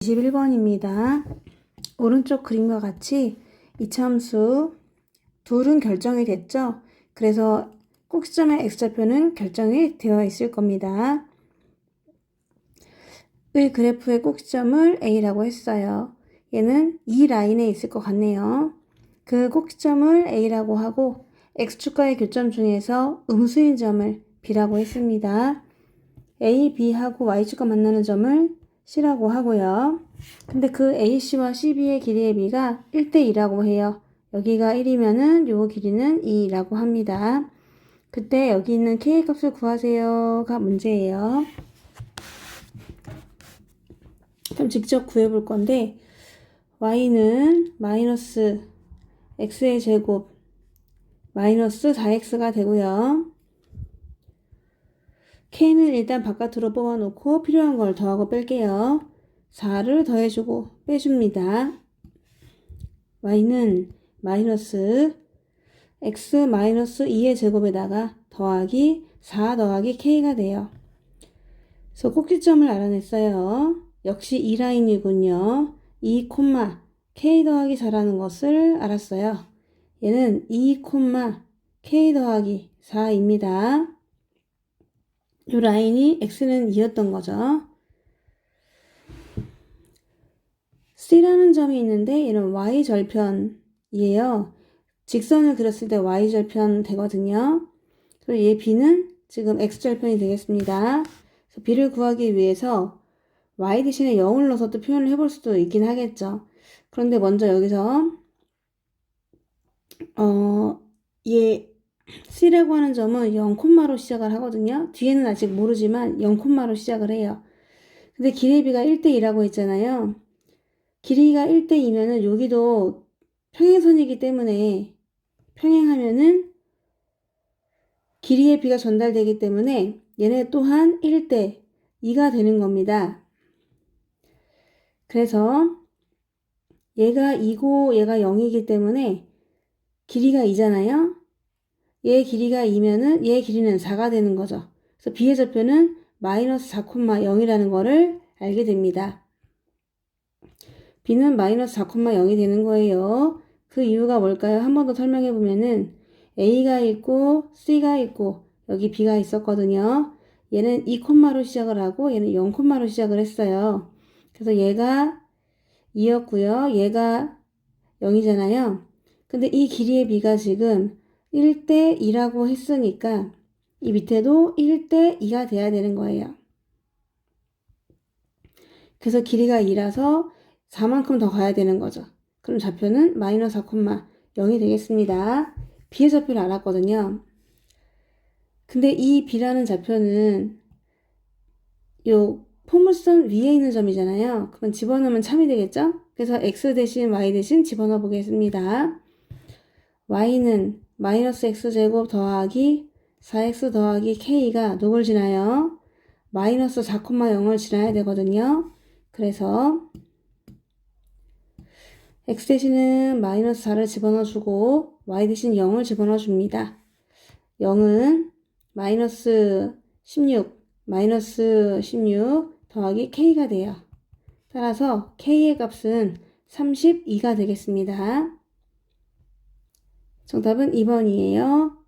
21번입니다. 오른쪽 그림과 같이 이차함수 둘은 결정이 됐죠? 그래서 꼭지점의 x좌표는 결정이 되어 있을 겁니다. 의 그래프의 꼭지점을 A라고 했어요. 얘는 이 라인에 있을 것 같네요. 그 꼭지점을 A라고 하고 x축과의 교점 중에서 음수인 점을 B라고 했습니다. A, B하고 Y축과 만나는 점을 C라고 하고요. 근데 그 AC와 CB의 길이의 B가 1대2라고 해요. 여기가 1이면은 요 길이는 2라고 합니다. 그때 여기 있는 K 값을 구하세요가 문제예요. 그럼 직접 구해볼 건데 Y는 마이너스 X의 제곱 마이너스 4X가 되고요. K는 일단 바깥으로 뽑아놓고 필요한 걸 더하고 뺄게요. 4를 더해주고 빼줍니다. Y는 마이너스 X 마이너스 2의 제곱에다가 더하기 4 더하기 K가 돼요. 그래서 꼭지점을 알아냈어요. 역시 이 라인이군요. 2, K 더하기 4라는 것을 알았어요. 얘는 2, K 더하기 4입니다. 이 라인이 x는 2였던 거죠. c라는 점이 있는데 얘는 y절편이에요. 직선을 그렸을 때 y절편 되거든요. 그리고 얘 b는 지금 x절편이 되겠습니다. 그래서 b를 구하기 위해서 y 대신에 0을 넣어서 또 표현을 해볼 수도 있긴 하겠죠. 그런데 먼저 여기서 어, 얘 C라고 하는 점은 0콤마로 시작을 하거든요. 뒤에는 아직 모르지만 0콤마로 시작을 해요. 근데 길이비가 1대2라고 했잖아요. 길이가 1대2면은 여기도 평행선이기 때문에 평행하면은 길이의 비가 전달되기 때문에 얘네 또한 1대 2가 되는 겁니다. 그래서 얘가 2고 얘가 0이기 때문에 길이가 2잖아요. 얘 길이가 2면은 얘 길이는 4가 되는 거죠. 그래서 b의 좌표는 마이너스 4,0이라는 거를 알게 됩니다. b는 마이너스 4,0이 되는 거예요. 그 이유가 뭘까요? 한 번 더 설명해 보면은 a가 있고 c가 있고 여기 b가 있었거든요. 얘는 2콤마로 시작을 하고 얘는 0콤마로 시작을 했어요. 그래서 얘가 2였고요. 얘가 0이잖아요. 근데 이 길이의 b가 지금 1대 2라고 했으니까 이 밑에도 1대 2가 돼야 되는 거예요. 그래서 길이가 2라서 4만큼 더 가야 되는 거죠. 그럼 좌표는 마이너스 4,0이 되겠습니다. b의 좌표를 알았거든요. 근데 이 b라는 좌표는 요 포물선 위에 있는 점이잖아요. 그럼 집어넣으면 참이 되겠죠? 그래서 x 대신 y 대신 집어넣어 보겠습니다. y는 마이너스 x제곱 더하기 4x 더하기 k가 누굴 지나요? 마이너스 4,0을 지나야 되거든요. 그래서 x 대신은 마이너스 4를 집어넣어 주고 y 대신 0을 집어넣어 줍니다. 0은 마이너스 16, 마이너스 16 더하기 k가 돼요. 따라서 k의 값은 32가 되겠습니다. 정답은 2번이에요.